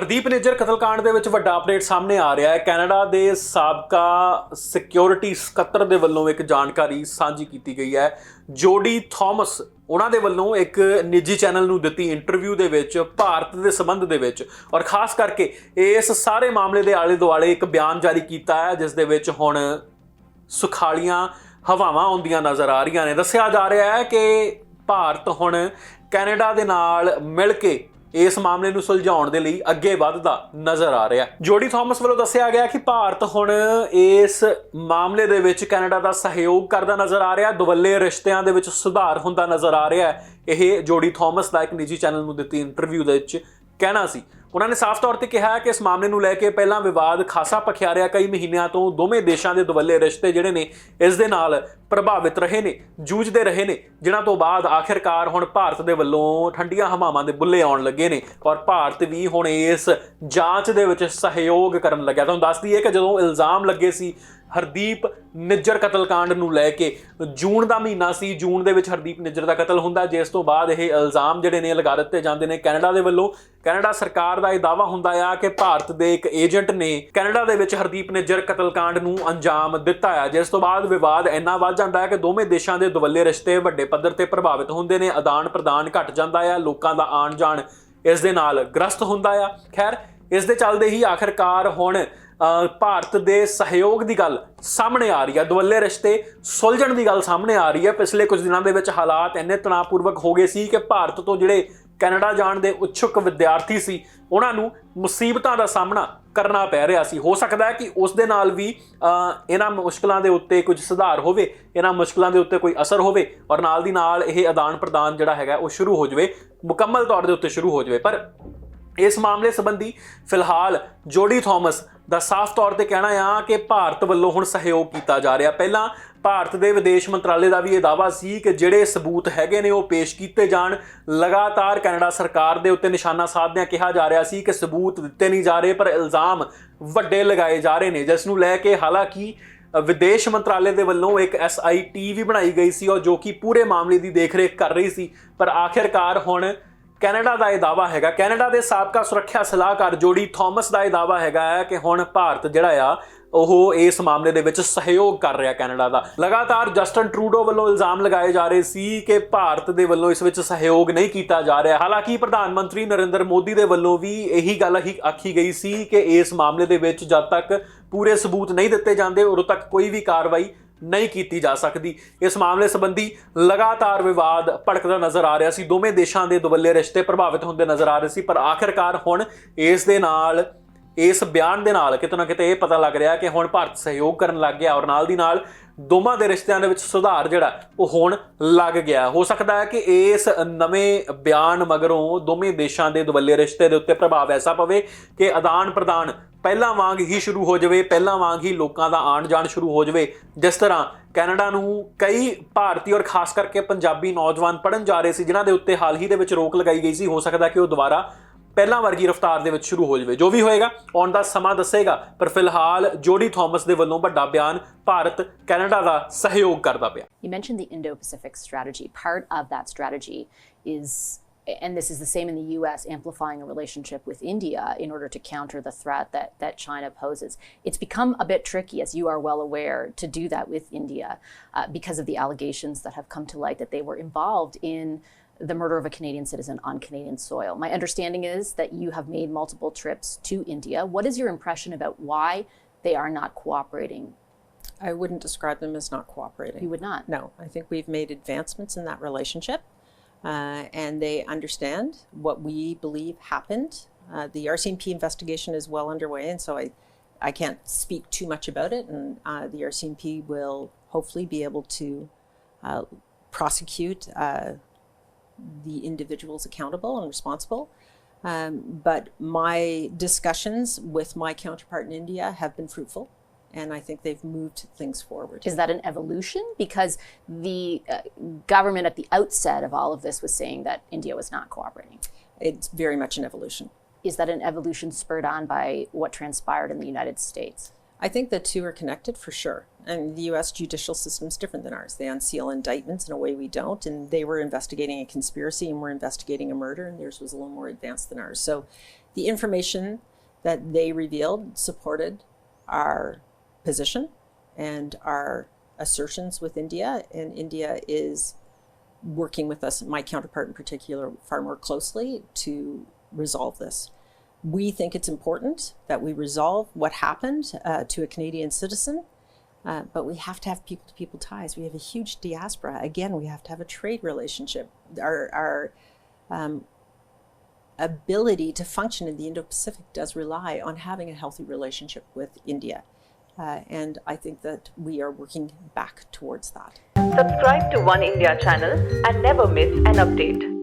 ਹਰਦੀਪ ਨਿੱਜਰ ਕਤਲकांड ਦੇ ਵਿੱਚ ਵੱਡਾ ਅਪਡੇਟ ਸਾਹਮਣੇ ਆ ਰਿਹਾ ਹੈ। ਕੈਨੇਡਾ ਦੇ ਸਾਬਕਾ ਸਿਕਿਉਰਿਟੀ ਸਕੱਤਰ ਦੇ ਵੱਲੋਂ ਇੱਕ ਜਾਣਕਾਰੀ ਸਾਂਝੀ ਕੀਤੀ ਗਈ ਹੈ। ਜੋਡੀ ਥਾਮਸ, ਉਹਨਾਂ ਦੇ ਵੱਲੋਂ ਇੱਕ ਨਿੱਜੀ ਚੈਨਲ ਨੂੰ ਦਿੱਤੀ ਇੰਟਰਵਿਊ ਦੇ ਵਿੱਚ, ਭਾਰਤ ਦੇ ਸੰਬੰਧ ਦੇ ਵਿੱਚ ਔਰ ਖਾਸ ਕਰਕੇ ਇਸ ਸਾਰੇ ਮਾਮਲੇ ਦੇ ਆਲੇ ਦੁਆਲੇ ਇੱਕ ਬਿਆਨ ਜਾਰੀ ਕੀਤਾ ਹੈ, ਜਿਸ ਦੇ ਵਿੱਚ ਹੁਣ ਸੁਖਾਲੀਆਂ ਹਵਾਵਾਂ ਆਉਂਦੀਆਂ ਨਜ਼ਰ ਆ ਰਹੀਆਂ ਨੇ। ਦੱਸਿਆ ਜਾ ਰਿਹਾ ਹੈ ਕਿ ਭਾਰਤ ਹੁਣ ਕੈਨੇਡਾ ਦੇ ਨਾਲ ਮਿਲ ਕੇ ਇਸ ਮਾਮਲੇ ਨੂੰ ਸੁਲਝਾਉਣ ਦੇ ਲਈ ਅੱਗੇ ਵੱਧਦਾ ਨਜ਼ਰ ਆ ਰਿਹਾ। ਹੈ ਜੋਡੀ ਥਾਮਸ ਵੱਲੋਂ ਦੱਸਿਆ ਗਿਆ ਕਿ ਭਾਰਤ ਹੁਣ ਇਸ ਮਾਮਲੇ ਦੇ ਵਿੱਚ ਕੈਨੇਡਾ ਦਾ ਸਹਿਯੋਗ ਕਰਦਾ ਨਜ਼ਰ ਆ ਰਿਹਾ। ਦੁਵੱਲੇ ਰਿਸ਼ਤਿਆਂ ਦੇ ਵਿੱਚ ਸੁਧਾਰ ਹੁੰਦਾ ਨਜ਼ਰ ਆ ਰਿਹਾ। ਇਹ ਜੋਡੀ ਥਾਮਸ ਦਾ ਇੱਕ ਨਿੱਜੀ ਚੈਨਲ ਨੂੰ ਦਿੱਤੀ ਇੰਟਰਵਿਊ ਦੇ ਵਿੱਚ ਕਹਿਣਾ ਸੀ। ਉਹਨਾਂ ਨੇ ਸਾਫ਼ ਤੌਰ ਤੇ ਕਿਹਾ ਕਿ ਇਸ ਮਾਮਲੇ ਨੂੰ ਲੈ ਕੇ ਪਹਿਲਾਂ ਵਿਵਾਦ ਖਾਸਾ ਪਖਿਆ ਰਿਹਾ ਕਈ ਮਹੀਨਿਆਂ ਤੋਂ ਦੋਵੇਂ ਦੇਸ਼ਾਂ ਦੇ ਦੁਵੱਲੇ ਰਿਸ਼ਤੇ ਜਿਹੜੇ ਨੇ, ਇਸ ਦੇ ਨਾਲ ਪ੍ਰਭਾਵਿਤ ਰਹੇ ਨੇ, ਜੂਝਦੇ ਰਹੇ ਨੇ, ਜਿਨ੍ਹਾਂ ਤੋਂ ਬਾਅਦ ਆਖਿਰਕਾਰ ਹੁਣ ਭਾਰਤ ਦੇ ਵੱਲੋਂ ਠੰਡੀਆਂ ਹਵਾਵਾਂ ਦੇ ਬੁੱਲੇ ਆਉਣ ਲੱਗੇ ਨੇ ਔਰ ਭਾਰਤ ਵੀ ਹੁਣ ਇਸ ਜਾਂਚ ਦੇ ਵਿੱਚ ਸਹਿਯੋਗ ਕਰਨ ਲੱਗਿਆ। ਤੁਹਾਨੂੰ ਦੱਸਦੀ ਹੈ ਕਿ ਜਦੋਂ ਇਲਜ਼ਾਮ ਲੱਗੇ ਸੀ, ਹਰਦੀਪ ਨਿੱਜਰ ਕਤਲकांड ਨੂੰ ਲੈ ਕੇ, ਜੂਨ ਦਾ ਮਹੀਨਾ ਸੀ, ਜੂਨ ਦੇ ਵਿੱਚ ਹਰਦੀਪ ਨਿੱਜਰ ਦਾ ਕਤਲ ਹੁੰਦਾ। ਜਿਸ ਤੋਂ ਬਾਅਦ ਇਹ ਇਲਜ਼ਾਮ ਜਿਹੜੇ ਨੇ ਲਗਾ ਦਿੱਤੇ ਜਾਂਦੇ ਨੇ ਕੈਨੇਡਾ ਦੇ ਵੱਲੋਂ। ਕੈਨੇਡਾ ਸਰਕਾਰ ਦਾ ਇਹ ਦਾਵਾ ਹੁੰਦਾ ਆ ਕਿ ਭਾਰਤ ਦੇ ਇੱਕ ਏਜੰਟ ਨੇ ਕੈਨੇਡਾ ਦੇ ਵਿੱਚ ਹਰਦੀਪ ਨਿੱਜਰ ਕਤਲकांड ਨੂੰ ਅੰਜਾਮ ਦਿੱਤਾ ਆ। ਜਿਸ ਤੋਂ ਬਾਅਦ ਵਿਵਾਦ ਇੰਨਾ ਵੱਧ ਜਾਂਦਾ ਹੈ ਕਿ ਦੋਵੇਂ ਦੇਸ਼ਾਂ ਦੇ ਦੁਵੱਲੇ ਰਿਸ਼ਤੇ ਵੱਡੇ ਪੱਧਰ ਤੇ ਪ੍ਰਭਾਵਿਤ ਹੁੰਦੇ ਨੇ ਆਦਾਨ ਪ੍ਰਦਾਨ ਘਟ ਜਾਂਦਾ ਆ ਲੋਕਾਂ ਦਾ ਆਣ ਜਾਣ ਇਸ ਦੇ ਨਾਲ ਗ੍ਰਸਤ ਹੁੰਦਾ ਆ। ਖੈਰ ਇਸ ਦੇ ਚੱਲਦੇ ਹੀ ਆਖਰਕਾਰ ਹੁਣ ਅ, ਭਾਰਤ ਦੇ ਸਹਿਯੋਗ ਦੀ ਗੱਲ ਸਾਹਮਣੇ ਆ ਰਹੀ ਹੈ ਦੁਵੱਲੇ ਰਿਸ਼ਤੇ ਸੁਲਝਣ ਦੀ ਗੱਲ ਸਾਹਮਣੇ ਆ ਰਹੀ ਹੈ ਪਿਛਲੇ ਕੁਝ ਦਿਨਾਂ ਦੇ ਵਿੱਚ ਹਾਲਾਤ ਇੰਨੇ ਤਣਾਅਪੂਰਵਕ ਹੋ ਗਏ ਸੀ ਕਿ ਭਾਰਤ ਤੋਂ ਜਿਹੜੇ ਕੈਨੇਡਾ ਜਾਣ ਦੇ ਉੱਛੁਕ ਵਿਦਿਆਰਥੀ ਸੀ, ਉਹਨਾਂ ਨੂੰ ਮੁਸੀਬਤਾਂ ਦਾ ਸਾਹਮਣਾ ਕਰਨਾ ਪੈ ਰਿਹਾ ਸੀ। ਹੋ ਸਕਦਾ ਹੈ ਕਿ ਉਸ ਦੇ ਨਾਲ ਵੀ ਇਹਨਾਂ ਮੁਸ਼ਕਲਾਂ ਦੇ ਉੱਤੇ ਕੁਝ ਸੁਧਾਰ ਹੋਵੇ, ਇਹਨਾਂ ਮੁਸ਼ਕਲਾਂ ਦੇ ਉੱਤੇ ਕੋਈ ਅਸਰ ਹੋਵੇ ਔਰ ਨਾਲ ਦੀ ਨਾਲ ਇਹ ਆਦਾਨ ਪ੍ਰਦਾਨ ਜਿਹੜਾ ਹੈਗਾ ਉਹ ਸ਼ੁਰੂ ਹੋ ਜਾਵੇ, ਮੁਕੰਮਲ ਤੌਰ ਦੇ ਉੱਤੇ ਸ਼ੁਰੂ ਹੋ ਜਾਵੇ। ਪਰ ਇਸ ਮਾਮਲੇ ਸੰਬੰਧੀ ਫਿਲਹਾਲ ਜੋਡੀ ਥਾਮਸ ਦਾ ਸਾਫ਼ ਤੌਰ ਤੇ ਕਹਿਣਾ ਆ ਕਿ ਭਾਰਤ ਵੱਲੋਂ ਹੁਣ ਸਹਿਯੋਗ ਕੀਤਾ ਜਾ ਰਿਹਾ। ਪਹਿਲਾਂ ਭਾਰਤ ਦੇ ਵਿਦੇਸ਼ ਮੰਤਰਾਲੇ ਦਾ ਵੀ ਇਹ ਦਾਵਾ ਸੀ ਕਿ ਜਿਹੜੇ ਸਬੂਤ ਹੈਗੇ ਨੇ ਉਹ ਪੇਸ਼ ਕੀਤੇ ਜਾਣ। ਲਗਾਤਾਰ ਕੈਨੇਡਾ ਸਰਕਾਰ ਦੇ ਉੱਤੇ ਨਿਸ਼ਾਨਾ ਸਾਧਦਿਆਂ ਕਿਹਾ ਜਾ ਰਿਹਾ ਸੀ ਕਿ ਸਬੂਤ ਦਿੱਤੇ ਨਹੀਂ ਜਾ ਰਹੇ, ਪਰ ਇਲਜ਼ਾਮ ਵੱਡੇ ਲਗਾਏ ਜਾ ਰਹੇ ਨੇ। ਜਿਸ ਨੂੰ ਲੈ ਕੇ ਹਾਲਾਂਕਿ ਵਿਦੇਸ਼ ਮੰਤਰਾਲੇ ਦੇ ਵੱਲੋਂ ਇੱਕ ਐਸਆਈਟੀ ਵੀ ਬਣਾਈ ਗਈ ਸੀ ਔਰ ਜੋ ਕਿ ਪੂਰੇ ਮਾਮਲੇ ਦੀ ਦੇਖਰੇਖ ਕਰ ਰਹੀ ਸੀ। ਪਰ ਆਖਿਰਕਾਰ ਹੁਣ ਕੈਨੇਡਾ ਦਾ ਇਹ ਦਾਵਾ ਹੈਗਾ। ਕੈਨੇਡਾ ਦੇ ਸਾਬਕਾ ਸੁਰੱਖਿਆ ਸਲਾਹਕਾਰ ਜੋੜੀ ਥਾਮਸ ਦਾ ਇਹ ਦਾਵਾ ਹੈਗਾ ਹੈ ਕਿ ਹੁਣ ਭਾਰਤ ਜਿਹੜਾ ਆ ਉਹ ਇਸ ਮਾਮਲੇ ਦੇ ਵਿੱਚ ਸਹਿਯੋਗ ਕਰ ਰਿਹਾ ਕੈਨੇਡਾ ਦਾ। ਲਗਾਤਾਰ ਜਸਟਨ ਟਰੂਡੋ ਵੱਲੋਂ ਇਲਜ਼ਾਮ ਲਗਾਏ ਜਾ ਰਹੇ ਸੀ ਕਿ ਭਾਰਤ ਦੇ ਵੱਲੋਂ ਇਸ ਵਿੱਚ ਸਹਿਯੋਗ ਨਹੀਂ ਕੀਤਾ ਜਾ ਰਿਹਾ। ਹਾਲਾਂਕਿ ਪ੍ਰਧਾਨ ਮੰਤਰੀ ਨਰਿੰਦਰ ਮੋਦੀ ਦੇ ਵੱਲੋਂ ਵੀ ਇਹੀ ਗੱਲ ਹੀ ਆਖੀ ਗਈ ਸੀ ਕਿ ਇਸ ਮਾਮਲੇ ਦੇ ਵਿੱਚ ਜਦ ਤੱਕ ਪੂਰੇ ਸਬੂਤ ਨਹੀਂ ਦਿੱਤੇ ਜਾਂਦੇ, ਉਦੋਂ ਤੱਕ ਕੋਈ ਵੀ ਕਾਰਵਾਈ ਨਹੀਂ ਕੀਤੀ ਜਾ ਸਕਦੀ। ਇਸ ਮਾਮਲੇ ਸੰਬੰਧੀ ਲਗਾਤਾਰ ਵਿਵਾਦ ਭੜਕਦਾ ਨਜ਼ਰ ਆ ਰਿਹਾ ਸੀ। ਦੋਵੇਂ ਦੇਸ਼ਾਂ ਦੇ ਦੁਵੱਲੇ ਰਿਸ਼ਤੇ ਪ੍ਰਭਾਵਿਤ ਹੁੰਦੇ ਨਜ਼ਰ ਆ ਰਹੇ ਸੀ, ਪਰ ਆਖਿਰਕਾਰ ਹੁਣ ਇਸ ਦੇ ਨਾਲ ਇਸ ਬਿਆਨ ਦੇ ਨਾਲ ਕਿਤੇ ਨਾ ਕਿਤੇ ਇਹ ਪਤਾ ਲੱਗ ਰਿਹਾ ਕਿ ਹੁਣ ਭਾਰਤ ਸਹਿਯੋਗ ਕਰਨ ਲੱਗ ਗਿਆ ਔਰ ਨਾਲ ਦੀ ਨਾਲ ਦੋਵਾਂ ਦੇ ਰਿਸ਼ਤਿਆਂ ਦੇ ਵਿੱਚ ਸੁਧਾਰ ਜਿਹੜਾ, ਉਹ ਹੋਣ ਲੱਗ ਗਿਆ। ਹੋ ਸਕਦਾ ਹੈ ਕਿ ਇਸ ਨਵੇਂ ਬਿਆਨ ਮਗਰੋਂ ਦੋਵੇਂ ਦੇਸ਼ਾਂ ਦੇ ਦੁਵੱਲੇ ਰਿਸ਼ਤੇ ਦੇ ਉੱਤੇ ਪ੍ਰਭਾਵ ਐਸਾ ਪਵੇ ਕਿ ਆਦਾਨ ਪ੍ਰਦਾਨ ਪਹਿਲਾਂ ਵਾਂਗ ਹੀ ਸ਼ੁਰੂ ਹੋ ਜਾਵੇ, ਪਹਿਲਾਂ ਵਾਂਗ ਹੀ ਲੋਕਾਂ ਦਾ ਆਣ ਜਾਣ ਸ਼ੁਰੂ ਹੋ ਜਾਵੇ। ਜਿਸ ਤਰ੍ਹਾਂ ਕੈਨੇਡਾ ਨੂੰ ਕਈ ਭਾਰਤੀ ਔਰ ਖਾਸ ਕਰਕੇ ਪੰਜਾਬੀ ਨੌਜਵਾਨ ਪੜਨ ਜਾ ਰਹੇ ਸੀ, ਜਿਨ੍ਹਾਂ ਦੇ ਉੱਤੇ ਹਾਲ ਹੀ ਦੇ ਵਿੱਚ ਰੋਕ ਲਗਾਈ ਗਈ ਸੀ। ਹੋ ਸਕਦਾ ਕਿ ਉਹ ਦੁਬਾਰਾ ਪਹਿਲਾਂ ਵਰਗੀ ਰਫ਼ਤਾਰ ਦੇ ਵਿੱਚ ਸ਼ੁਰੂ ਹੋ ਜਾਵੇ ਜੋ ਵੀ ਹੋਏਗਾ ਆਉਣ ਦਾ ਸਮਾਂ ਦੱਸੇਗਾ ਪਰ ਫਿਲਹਾਲ ਜੋਡੀ ਥਾਮਸ ਦੇ ਵੱਲੋਂ ਵੱਡਾ ਬਿਆਨ ਭਾਰਤ ਕੈਨੇਡਾ ਦਾ ਸਹਿਯੋਗ ਕਰਦਾ ਪਿਆ You mentioned the Indo Pacific strategy. Part of that strategy is, and this is the same in the US, amplifying a relationship with India in order to counter the threat that, that China poses. It's become a bit tricky, as you are well aware, to do that with India uh, because of the allegations that have come to light that they were involved in the murder of a Canadian citizen on Canadian soil. My understanding is that you have made multiple trips to India. What is your impression about why they are not cooperating? I wouldn't describe them as not cooperating. You would not. No, I think we've made advancements in that relationship, uh, and they understand what we believe happened. Uh, the RCMP investigation is well underway, and so I, I can't speak too much about it. And uh, the RCMP will hopefully be able to uh, prosecute uh, the individuals accountable and responsible. Um, but my discussions with my counterpart in India have been fruitful, and I think they've moved things forward. Is that an evolution? Because the uh, government at the outset of all of this was saying that India was not cooperating. It's very much an evolution. Is that an evolution spurred on by what transpired in the United States? I think the two are connected for sure. And the US judicial system is different than ours. They unseal indictments in a way we don't. And they were investigating a conspiracy and we're investigating a murder, and theirs was a little more advanced than ours. So the information that they revealed supported our position and our assertions with India. And India is working with us, my counterpart in particular, far more closely to resolve this. We think it's important that we resolve what happened uh, to a Canadian citizen, uh, but we have to have people to people ties. We have a huge diaspora. Again, we have to have a trade relationship. Our, our um, ability to function in the Indo Pacific does rely on having a healthy relationship with India. Uh, and I think that we are working back towards that. Subscribe to One India channel and never miss an update.